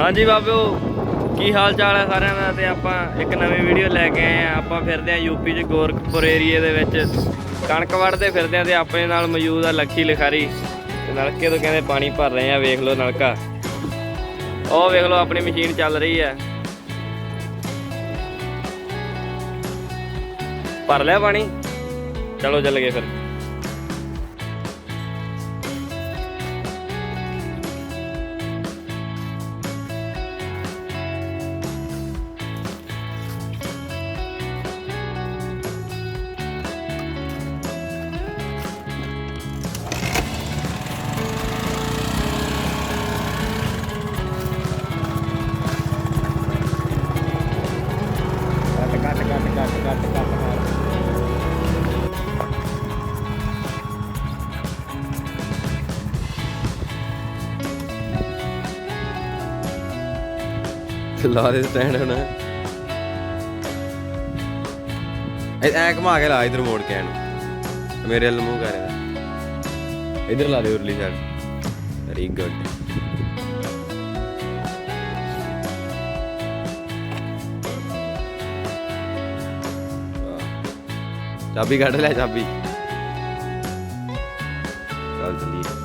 ਹਾਂਜੀ ਬਾਬਿਓ, ਕੀ ਹਾਲ ਚਾਲ ਹੈ ਸਾਰਿਆਂ ਦਾ? ਤੇ ਆਪਾਂ ਇੱਕ ਨਵੀਂ ਵੀਡੀਓ ਲੈ ਕੇ ਆਏ ਆ। ਆਪਾਂ ਫਿਰਦੇ ਆ ਯੂਪੀ ਚ ਗੋਰਖਪੁਰ ਏਰੀਏ ਦੇ ਵਿੱਚ। ਕਣਕ ਵੱਢਦੇ ਫਿਰਦੇ ਆ ਤੇ ਆਪਣੇ ਨਾਲ ਮੌਜੂਦ ਆ ਲੱਖੀ ਲਿਖਾਰੀ। ਤੇ ਨਲਕੇ ਤੋਂ ਕਹਿੰਦੇ ਪਾਣੀ ਭਰ ਰਹੇ ਆ, ਵੇਖ ਲਓ ਨਲਕਾ। ਉਹ ਵੇਖ ਲਓ, ਆਪਣੀ ਮਸ਼ੀਨ ਚੱਲ ਰਹੀ ਹੈ ਭਰ ਲਿਆ ਪਾਣੀ? ਚਲੋ, ਚੱਲ ਗਏ ਫਿਰ। ਕੱਟ ਕੱਟ ਮਾਰ ਲਾ ਦੇ ਸਟੈਂਡ ਹੁਣ। ਐ ਐ ਘੁਮਾ ਕੇ ਲਾ ਇਧਰ ਮੋੜ ਕੇ ਐਨ ਮੇਰੇ ਵੱਲ ਮੂੰਹ ਕਰ ਇਹਦਾ। ਇਧਰ ਲਾ ਦੇ ਉਰਲੀ ਸਾਈਡ ਵੈਰੀ ਗੁੱਡ ਚਾਬੀ ਕੱਢ ਲੈ ਚਾਬੀ। ਚੱਲ ਚੱਲੀਏ।